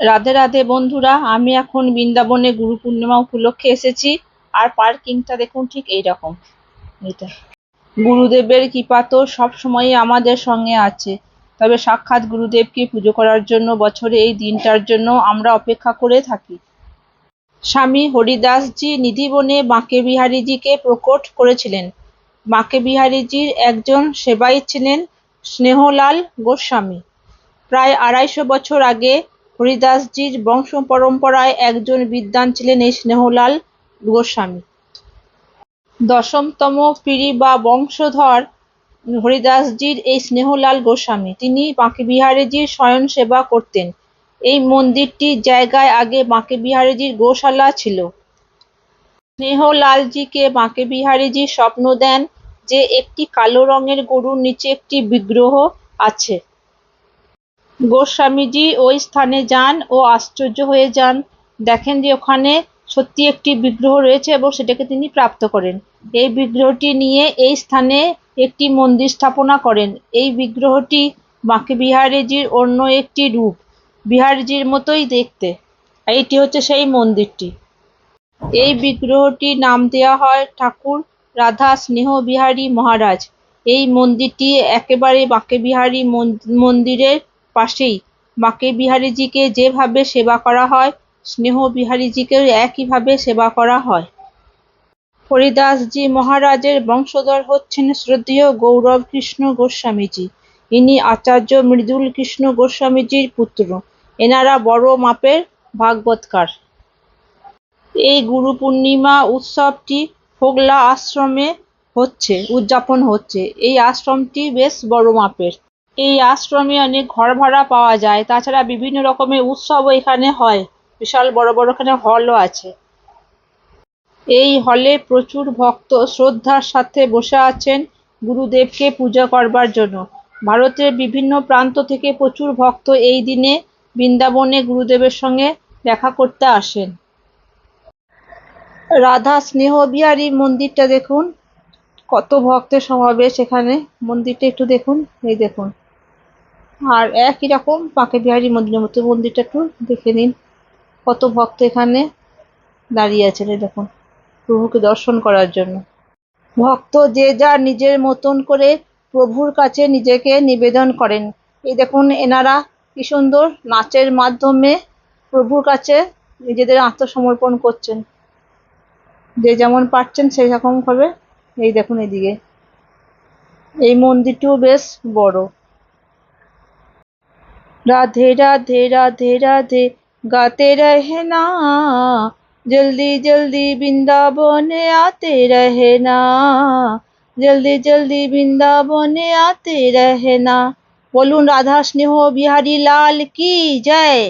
রাধে রাধে বন্ধুরা, আমি এখন বৃন্দাবনে গুরু পূর্ণিমা উপলক্ষে এসেছি। আর পার্কিংটা দেখুন ঠিক এইরকম। এটা গুরুদেবের কৃপা তো সবসময়ই আমাদের সঙ্গে আছে। তবে সাক্ষাৎ গুরুদেবকে পুজো করার জন্য বছরে এই দিনটার জন্য আমরা অপেক্ষা করে থাকি। স্বামী হরিদাসজি নিধিবনে বাঁকে বিহারীজিকে প্রকট করেছিলেন। বাঁকে বিহারীজির একজন সেবাই ছিলেন স্নেহলাল গোস্বামী। প্রায় আড়াইশো বছর আগে হরিদাসজির বংশ পরম্পরায় একজন বিদ্বান ছিলেন এই স্নেহলাল গোস্বামী। দশমতম পিঁড়ি বা বংশধর হরিদাসজির এই স্নেহলাল গোস্বামী। তিনি বাঁকে বিহারীজির স্বয়ং সেবা করতেন। এই মন্দিরটির জায়গায় আগে বাঁকে বিহারীজির গোশালা ছিল। স্নেহলালজিকে বাঁকে বিহারীজি স্বপ্ন দেন যে একটি কালো রঙের গরুর নিচে একটি বিগ্রহ আছে। গোস্বামীজি ওই স্থানে যান ও আশ্চর্য হয়ে যান। দেখেন যে ওখানে সত্যি একটি বিগ্রহ রয়েছে এবং সেটাকে তিনি প্রাপ্ত করেন। এই বিগ্রহটি নিয়ে এই স্থানে একটি মন্দির স্থাপনা করেন। এই বিগ্রহটি বাঁকে বিহারীজির অন্য একটি রূপ, বিহারীজির মতোই দেখতে। এইটি হচ্ছে সেই মন্দিরটি। এই বিগ্রহটির নাম দেওয়া হয় ঠাকুর রাধা স্নেহ বিহারী মহারাজ। এই মন্দিরটি একেবারে বাঁকে বিহারী মন্দিরের পাশেই। বাঁকে বিহারীজিকে যেভাবে সেবা করা হয়, স্নেহ বিহারীজিকেও একইভাবে সেবা করা হয়। হরিদাসজি মহারাজের বংশধর হচ্ছেন শ্রদ্ধেয় গৌরব কৃষ্ণ গোস্বামীজি। ইনি আচার্য মৃদুল কৃষ্ণ গোস্বামীজির পুত্র। এনারা বড় মাপের ভাগবতকার। এই গুরু পূর্ণিমা উৎসবটি হোগলা আশ্রমে হচ্ছে, উদযাপন হচ্ছে। এই আশ্রমটি বেশ বড় মাপের। এই আশ্রমে অনেক ঘর ভাড়া পাওয়া যায়। তাছাড়া বিভিন্ন রকমের উৎসবও এখানে হয়। বিশাল বড় বড় এখানে হলও আছে। এই হলে প্রচুর ভক্ত শ্রদ্ধার সাথে বসে আছেন গুরুদেবকে পূজা করবার জন্য। ভারতের বিভিন্ন প্রান্ত থেকে প্রচুর ভক্ত এই দিনে বৃন্দাবনে গুরুদেবের সঙ্গে দেখা করতে আসেন। রাধা স্নেহ বিহারী মন্দিরটা দেখুন। কত ভক্তের সমাবেশ এখানে? মন্দিরটা একটু দেখুন। এই দেখুন। আর একই রকম পাকে বিহারী মন্দিরের মতো। মন্দিরটা একটু দেখে নিন। কত ভক্ত এখানে দাঁড়িয়ে আছেন, এই দেখুন। প্রভুকে দর্শন করার জন্য। ভক্ত যে যার নিজের মতন করে প্রভুর কাছে নিজেকে নিবেদন করেন। এই দেখুন, এনারা কি সুন্দর নাচের মাধ্যমে প্রভুর কাছে নিজেদের আত্মসমর্পণ করছেন। যে যেমন পারছেন সেই রকম ভাবে এই দেখুন এদিকে এই মন্দিরটিও বেশ বড়। রাধে রাধে রাধে রাধে, গাতে রহে না। জলদি জলদি বৃন্দাবনে আতে রহে না। জলদি জলদি বৃন্দাবনে আতে রহে না। বলুন রাধা স্নেহ বিহারী লাল কি? জয়।